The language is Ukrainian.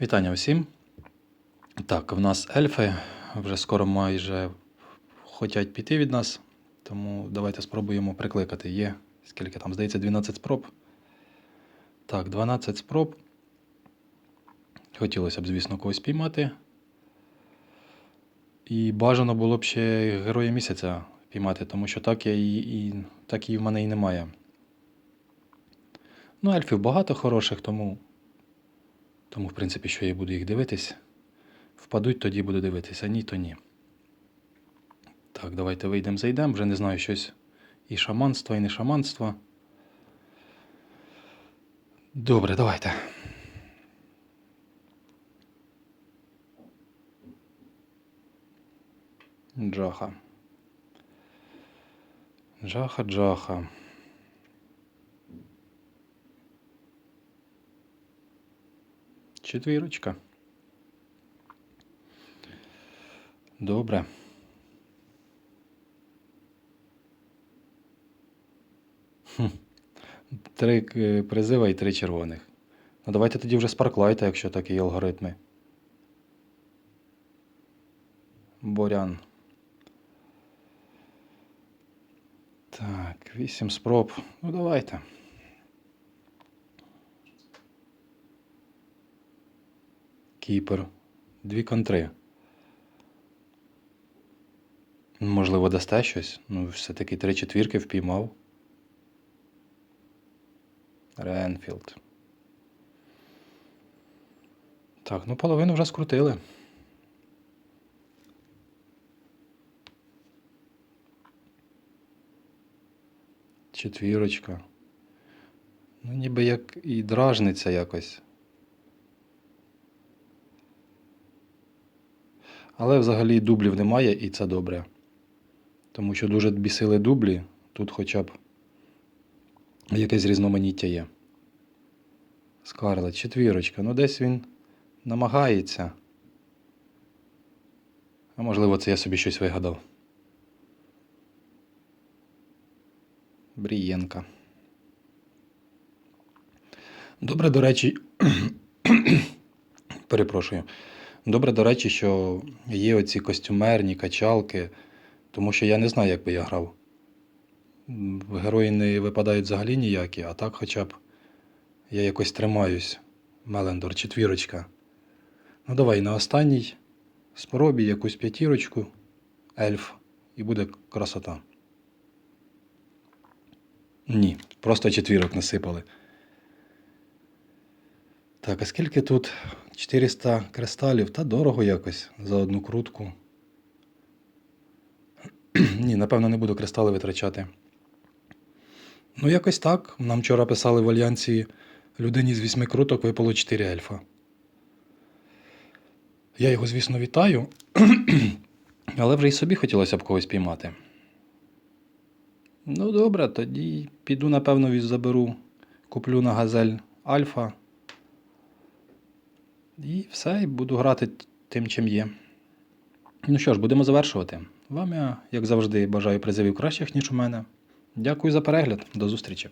Вітання усім. Так, в нас ельфи вже скоро майже хочуть піти від нас, тому давайте спробуємо прикликати. Є скільки там, здається, 12 спроб. Так, 12 спроб. Хотілося б, звісно, когось піймати. І бажано було б ще героя місяця піймати, тому що так, я і, і, так і в мене і немає. Ну, ельфів багато хороших, тому тому, в принципі, що я буду їх дивитись. Впадуть, тоді буду дивитися, ні, то ні. Так, давайте вийдемо, зайдемо. Вже не знаю щось і шаманство, і не шаманство. Добре, давайте. Джаха. Джаха, джаха. Четвірочка. Добре. Три е, призива і три червоних. Ну давайте тоді вже спарклайта, якщо такі алгоритми. Борян. Так, вісім спроб. Ну давайте. Кіпер. Дві контри. Можливо, дасте щось. Ну, все-таки три четвірки впіймав. Ренфілд. Так, ну половину вже скрутили. Четвірочка. Ну, ніби як і дражниця якось. Але взагалі дублів немає і це добре. Тому що дуже бісили дублі, тут хоча б якесь різноманіття є. Скарлет, четвірочка. Ну десь він намагається. А можливо, це я собі щось вигадав. Брієнка. Добре, до речі. Перепрошую. Добре, до речі, що є оці костюмерні качалки, тому що я не знаю, як би я грав. Герої не випадають взагалі ніякі, а так хоча б я якось тримаюсь. Мелендор, четвірочка. Ну давай на останній спробі якусь п'ятірочку, ельф, і буде красота. Ні, просто четвірок насипали. Так, а скільки тут 400 кристалів? Та дорого якось за одну крутку. Ні, напевно, не буду кристали витрачати. Ну, якось так. Нам вчора писали в альянсі людині з вісьми круток випало 4 ельфа. Я його, звісно, вітаю. Але вже й собі хотілося б когось піймати. Ну, добре, тоді піду, напевно, заберу, куплю на газель Альфа. І все, і буду грати тим, чим є. Ну що ж, будемо завершувати. Вам я, як завжди, бажаю призивів кращих, ніж у мене. Дякую за перегляд. До зустрічі.